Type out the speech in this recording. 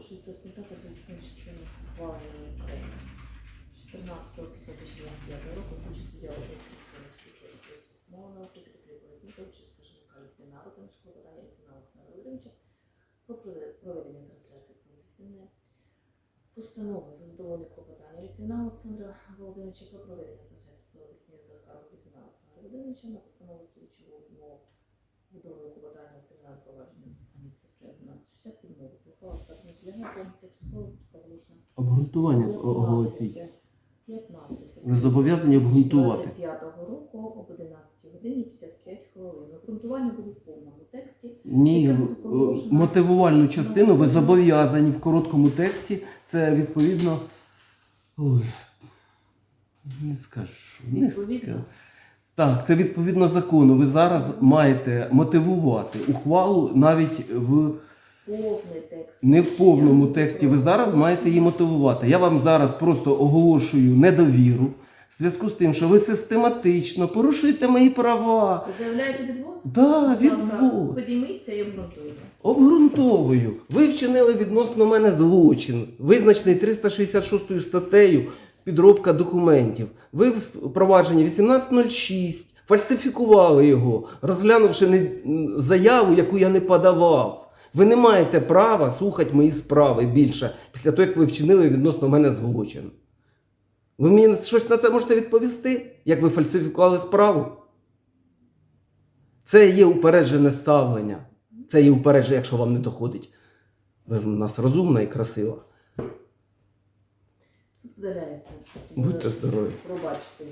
це результати результативної частини ухвалення України. 14 квітня 2025 року слідчий суддя Одеської міської суду письмовно при секретарі за участь скаженика Літвіна Розумішко подання Літвіна Олександра Володимировича про проведення трансляції з самостійної постанови в задоволення клопотання Літвіна Олександра Володимировича про проведення трансляції судового засідання за скаргою Літвіна Олександра Володимировича на постанову слідчого відмову задоволення клопотання у кримінальному провадженні Обґрунтування оголосіть. 15. Ви зобов'язані обґрунтувати. 25 року об 11 годині 55 хвилин. Обґрунтування буде в повному тексті. Ні, мотивувальну частину ви зобов'язані в короткому тексті. Це відповідно. Ой, не скажу. Не Відповідно? скажу. Так, це відповідно закону. Ви зараз маєте мотивувати ухвалу навіть в Повний текст. не в повному тексті. Ви зараз маєте її мотивувати. Я вам зараз просто оголошую недовіру в зв'язку з тим, що ви систематично порушуєте мої права. Заявляєте відвод? Да, відвод. Підійміться і обґрунтуйте. Обґрунтовую. Ви вчинили відносно мене злочин, визначений 366 статтею підробка документів. Ви в провадженні 1806 фальсифікували його, розглянувши заяву, яку я не подавав. Ви не маєте права слухати мої справи більше після того, як ви вчинили відносно мене злочин. Ви мені щось на це можете відповісти, як ви фальсифікували справу? Це є упереджене ставлення. Це є упередження, якщо вам не доходить. Ви ж у нас розумна і красива. Суд. Будьте здорові. Пробачте.